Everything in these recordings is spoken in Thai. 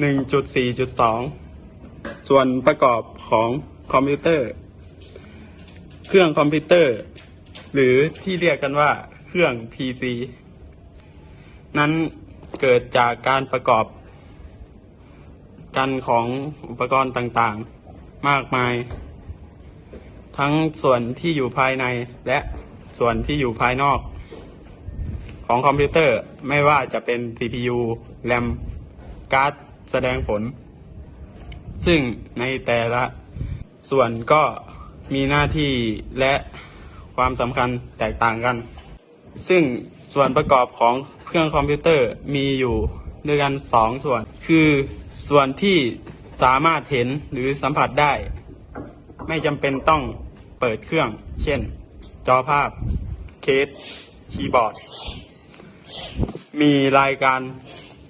1.4.2 ส่วนประกอบของคอมพิวเตอร์ เครื่องคอมพิวเตอร์ หรือที่เรียกกันว่าเครื่อง PC นั้นเกิดจากการประกอบ กันของอุปกรณ์ต่างๆ มากมาย ทั้งส่วนที่อยู่ภายในและส่วนที่อยู่ภายนอก ของคอมพิวเตอร์ไม่ว่าจะเป็น CPU แรมการ์ด แสดงผล ซึ่งในแต่ละส่วนก็มีหน้าที่และความสำคัญแตกต่างกัน ซึ่งส่วนประกอบของเครื่องคอมพิวเตอร์มีอยู่ด้วยกันสองส่วน คือส่วนที่สามารถเห็นหรือสัมผัสได้ ไม่จำเป็นต้องเปิดเครื่อง เช่น จอภาพ เคส คีย์บอร์ด มีรายการ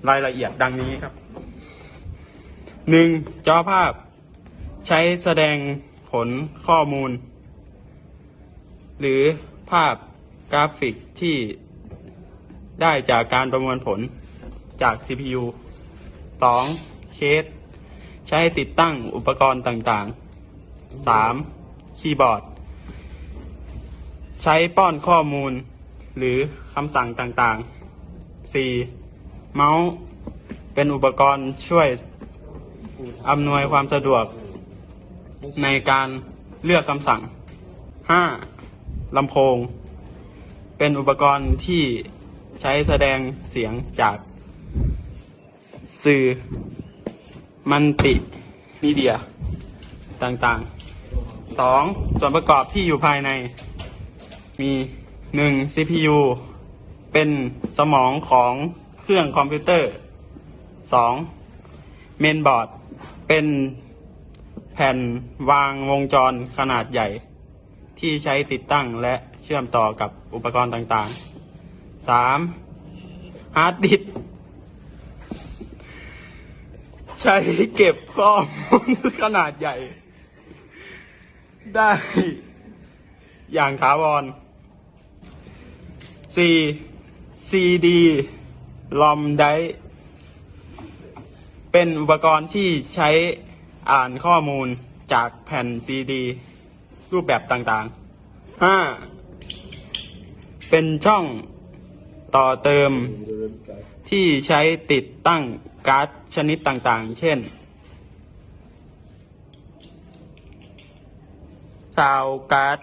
รายละเอียดดังนี้ครับ หนึ่งจอภาพ ใช้แสดงผลข้อมูล หรือภาพกราฟิกที่ได้จากการประมวลผลจาก CPU 2. เคส ใช้ติดตั้งอุปกรณ์ต่างๆ 3. คีย์บอร์ด ใช้ป้อนข้อมูล หรือคำสั่งต่างๆ 4. เมาส์ เป็นอุปกรณ์ช่วย อำนวยความสะดวกในการเลือกคำสั่ง 5. ลำโพง เป็นอุปกรณ์ที่ใช้แสดงเสียงจาก สื่อ มันติมีเดีย ต่างๆ 2. ส่วนประกอบที่อยู่ภายใน มี 1. CPU เป็นสมองของเครื่องคอมพิวเตอร์ 2. เมนบอร์ด เป็นแผ่นวางวงจรขนาดใหญ่ ที่ใช้ติดตั้งและเชื่อมต่อกับอุปกรณ์ต่างๆ 3. ฮาร์ดดิสก์ใช้เก็บข้อมูลขนาดใหญ่ ได้ อย่างถาวร 4. CD ลอมได เป็นอุปกรณ์ที่ใช้อ่านข้อมูลจากแผ่นซีดี รูปแบบต่างๆ 5. เป็นช่องต่อเติมที่ใช้ติดตั้งการ์ดชนิดต่างๆ เช่น ซาวการ์ด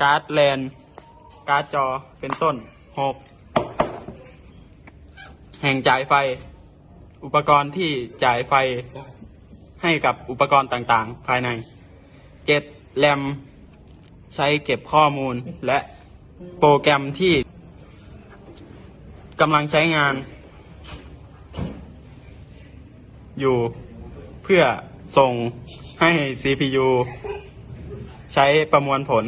การ์ดแลน การ์ดจอ เป็นต้น 6. แห่งจ่ายไฟ อุปกรณ์ที่จ่ายไฟให้กับอุปกรณ์ต่างๆ ภายใน 7. แรมใช้เก็บข้อมูลและโปรแกรมที่กำลังใช้งาน อยู่เพื่อส่งให้ CPU ใช้ประมวลผล